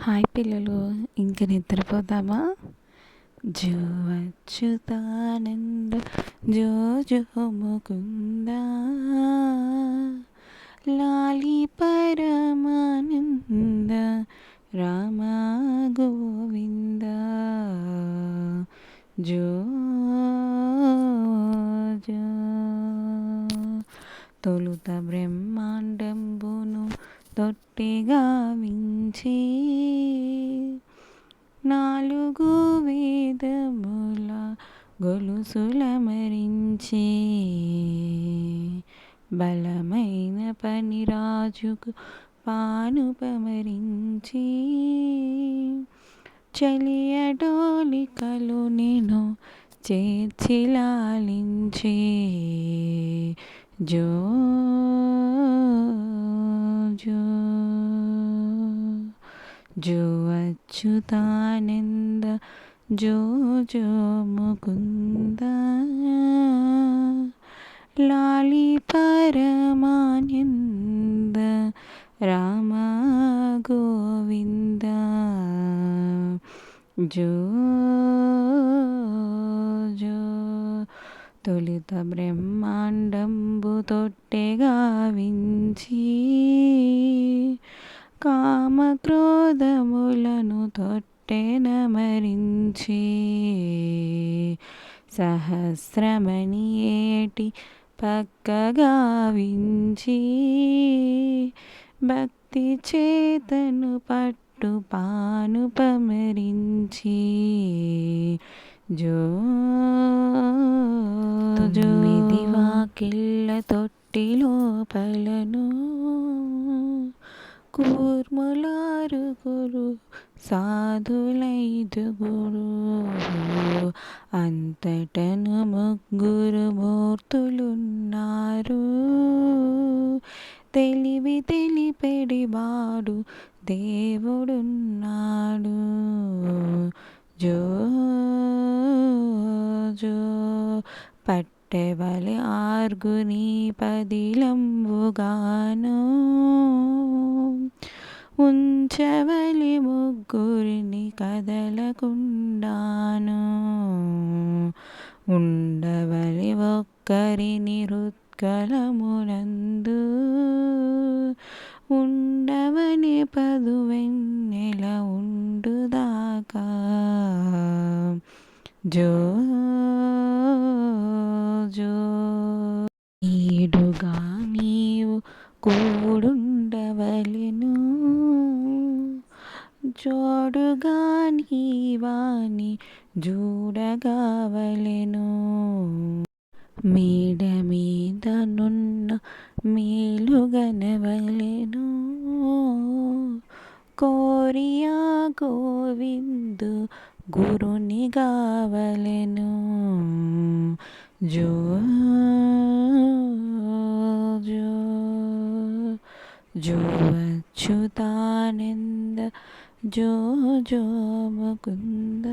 Hi పిల్లలు ఇంక నిద్రపోతామా జో అచ్యుతానంద జో జో ముకుంద లాలి పరమానంద రామ గోవింద? జో జో తొలుత బ్రహ్మాండంబును తొట్టిగా వించి నాలుగు వేదముల గొలుసుల మరించి బలమైన పని రాజుకు పానుపమరించి చలియడోలికలు నేను చేర్చిలాలించి జో జో జో అచ్యుతానంద జో జో ముకుంద లాలి పరమానంద రామ గోవింద తొలిత బ్రహ్మాండంబు తొట్టెగావించి కామక్రోధములను తొట్టెన మరించి సహస్రమణి ఏటి పక్కగావించి భక్తి చేతను పట్టు పాను పమరించి జో తొమ్మిది వాకిళ్ళ తొట్టి లోపలను కూర్ములారుగురు సాధులైదుగురు. అంతటను ముగ్గురు మూర్తులున్నారు. తెలివి తెలిపెడివాడు దేవుడున్నాడు. జో జో పట్టెవలి ఆర్గుని పదిలంబుగాను ఉంచవలి ముగ్గురిని కదలకుండాను ఉండవలి ఒక్కరిని హృత్కలమునందు ఉండవని పదువెన్నెల ఉండుదాకా జో జో కూడుండవలెను జోడుగా నీవాని జూడగావలెను మేడ మీద నున్న మేలుగనవలెను కోరియా గోవిందు గురుని గావలెను జో జో అచ్యుతానంద జో జో ముకుంద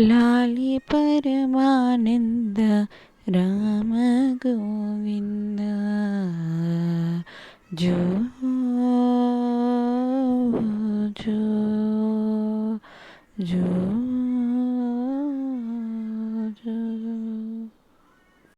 లాలి పరమానంద రామ గోవింద జో జో జో